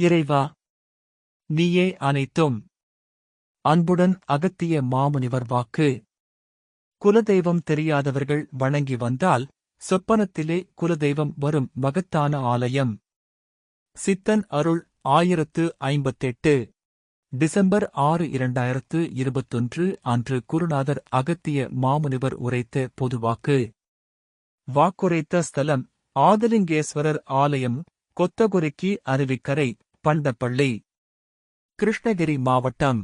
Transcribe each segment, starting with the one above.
இறைவா நீயே அனைத்தும். அன்புடன் அகத்திய மாமுனிவர் வாக்கு. குலதெய்வம் தெரியாதவர்கள் வணங்கி வந்தால் சொப்பனத்திலே குலதெய்வம் வரும் மகத்தான ஆலயம். சித்தன் அருள் ஆயிரத்து ஐம்பத்தெட்டு. டிசம்பர் ஆறு இரண்டாயிரத்து இருபத்தொன்று அன்று குருநாதர் அகத்திய மாமுனிவர் உரைத்த பொதுவாக்கு வாக்குரைத்த ஸ்தலம் ஆதலிங்கேஸ்வரர் ஆலயம் கொத்தகுரிக்கு அருவிக்கரை. பண்டப்பள்ளி கிருஷ்ணகிரி மாவட்டம்.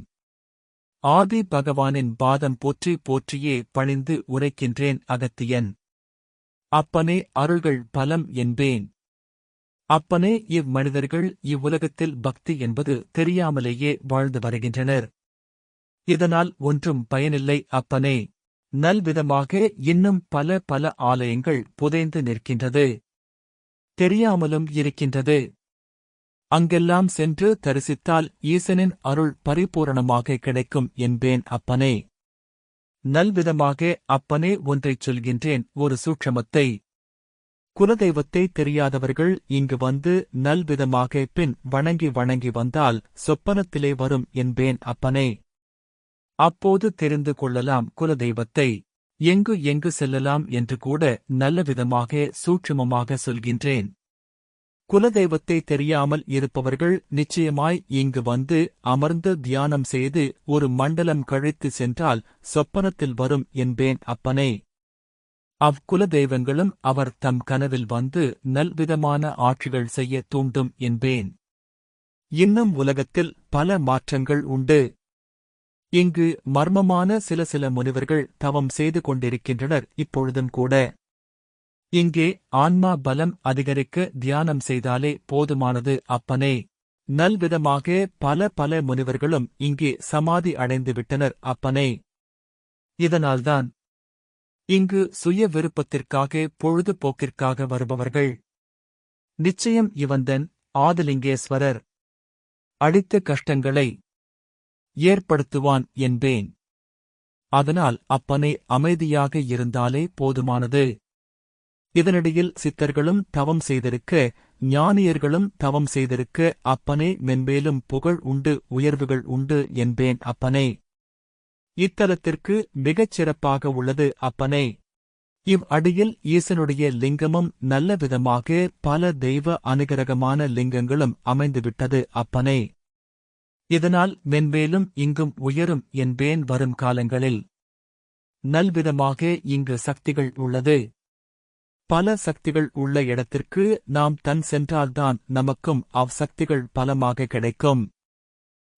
ஆதி பகவானின் பாதம் போற்றி போற்றியே பணிந்து உரைக்கின்றேன் அகத்தியன். அப்பனே அருள்கள் பலம் என்பேன். அப்பனே இம்மனிதர்கள் இவ்வுலகத்தில் பக்தி என்பது தெரியாமலேயே வாழ்ந்து வருகின்றனர். இதனால் ஒன்றும் பயனில்லை அப்பனே. நல்விதமாக இன்னும் பல பல ஆலயங்கள் புதைந்து நிற்கின்றது. தெரியாமலும் இருக்கின்றது. அங்கெல்லாம் சென்று தரிசித்தால் ஈசனின் அருள் பரிபூரணமாக கிடைக்கும் என்பேன் அப்பனே. நல்விதமாக அப்பனே ஒன்றைச் சொல்கின்றேன் ஒரு சூட்சமத்தை. குலதெய்வத்தை தெரியாதவர்கள் இங்கு வந்து நல்விதமாக பின் வணங்கி வணங்கி வந்தால் சொப்பனத்திலே வரும் என்பேன் அப்பனே. அப்போது தெரிந்து கொள்ளலாம் குலதெய்வத்தை. எங்கு எங்கு செல்லலாம் என்று கூட நல்லவிதமாக சூட்சுமமாக சொல்கின்றேன். குலதெய்வத்தை தெரியாமல் இருப்பவர்கள் நிச்சயமாய் இங்கு வந்து அமர்ந்து தியானம் செய்து ஒரு மண்டலம் கழித்து சென்றால் சொப்பனத்தில் வரும் என்பேன் அப்பனே. அவ்குலதெய்வங்களும் அவர் தம் கனவில் வந்து நல்விதமான ஆட்சிகள் செய்ய தூண்டும் என்பேன். இன்னும் உலகத்தில் பல மாற்றங்கள் உண்டு. இங்கு மர்மமான சில சில முனிவர்கள் தவம் செய்து கொண்டிருக்கின்றனர் இப்பொழுதும் கூட. இங்கே ஆன்மா பலம் அதிகரிக்க தியானம் செய்தாலே போதுமானது அப்பனே. நல்விதமாக பல பல முனிவர்களும் இங்கே சமாதி அடைந்து விட்டனர் அப்பனே. இதனால்தான் இங்கு சுய விருப்பத்திற்காக பொழுதுபோக்கிற்காக வருபவர்கள். நிச்சயம் இவந்தன் ஆதலிங்கேஸ்வரர். அடித்த கஷ்டங்களை ஏற்படுத்துவான் என்பேன். அதனால் அப்பனை அமைதியாக இருந்தாலே போதுமானது. இதனிடையில் சித்தர்களும் தவம் செய்திருக்க ஞானியர்களும் தவம் செய்திருக்க அப்பனே மென்மேலும் புகழ் உண்டு உயர்வுகள் உண்டு என்பேன் அப்பனே. இத்தலத்திற்கு மிகச் சிறப்பாக உள்ளது அப்பனே. இவ் அடியில் ஈசனுடைய லிங்கமும் நல்ல விதமாக பல தெய்வ அனுகிரகமான லிங்கங்களும் அமைந்துவிட்டது அப்பனே. இதனால் மென்மேலும் இங்கும் உயரும் என்பேன் வரும் காலங்களில். நல்விதமாக இங்கு சக்திகள் உள்ளது. பல சக்திகள் உள்ள இடத்திற்கு நாம் தன் சென்றால்தான் நமக்கும் அவ்வசக்திகள் பலமாக கிடைக்கும்.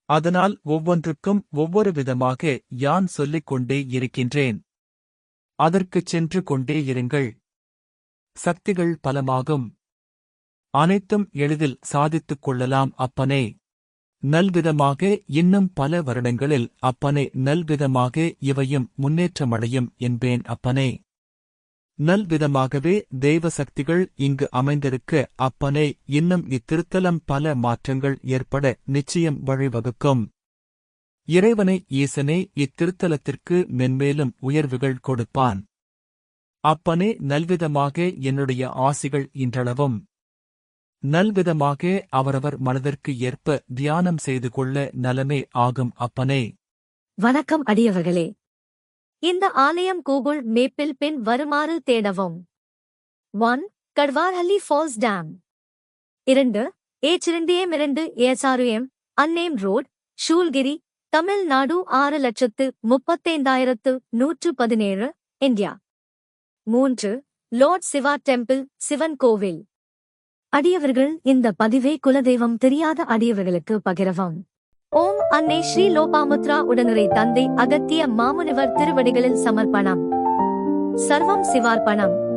அதனால் ஒவ்வொன்றுக்கும் ஒவ்வொரு விதமாக யான் சொல்லிக் கொண்டே இருக்கின்றேன். அதற்குச் சென்று கொண்டே இருங்கள். சக்திகள் பலமாகும். அனைத்தும் எளிதில் சாதித்துக் கொள்ளலாம் அப்பனே. நல்விதமாக இன்னும் பல வருடங்களில் அப்பனே நல்விதமாக இவையும் முன்னேற்றமடையும் என்பேன் அப்பனே. நல்விதமாகவே தெய்வ சக்திகள் இங்கு அமைந்திருக்க அப்பனே இன்னும் இத்திருத்தலம் பல மாற்றங்கள் ஏற்பட நிச்சயம் வழிவகுக்கும். இறைவனை ஈசனே இத்திருத்தலத்திற்கு மென்மேலும் உயர்வுகள் கொடுப்பான். அப்பனே நல்விதமாக என்னுடைய ஆசிகள் இன்றளவும். நல்விதமாக அவரவர் மனதிற்கு ஏற்ப தியானம் செய்து கொள்ள நலமே ஆகும் அப்பனே. வணக்கம் அடியவர்களே. இந்த ஆலயம் கூகுள் மேப்பில் பின் வருமாறு தேடவும். One கட்வார்ஹல்லி falls dam. இரண்டு ஏச்சிரண்டியம் இரண்டு ஏசாருஎம் அன்னேம் ரோட் ஷூல்கிரி தமிழ்நாடு ஆறு லட்சத்து முப்பத்தைந்தாயிரத்து நூற்று பதினேழு இந்தியா. மூன்று லார்ட் சிவா டெம்பிள் சிவன் கோவில். அடியவர்கள் இந்த பதிவை குலதெய்வம் தெரியாத அடியவர்களுக்கு பகிரவும். ஓம் அன்னை ஸ்ரீ லோபாமுத்ரா உடனரை தந்தை அகத்திய மாமுனிவர் திருவடிகளில் சமர்ப்பணம். சர்வம் சிவார்ப்பணம்.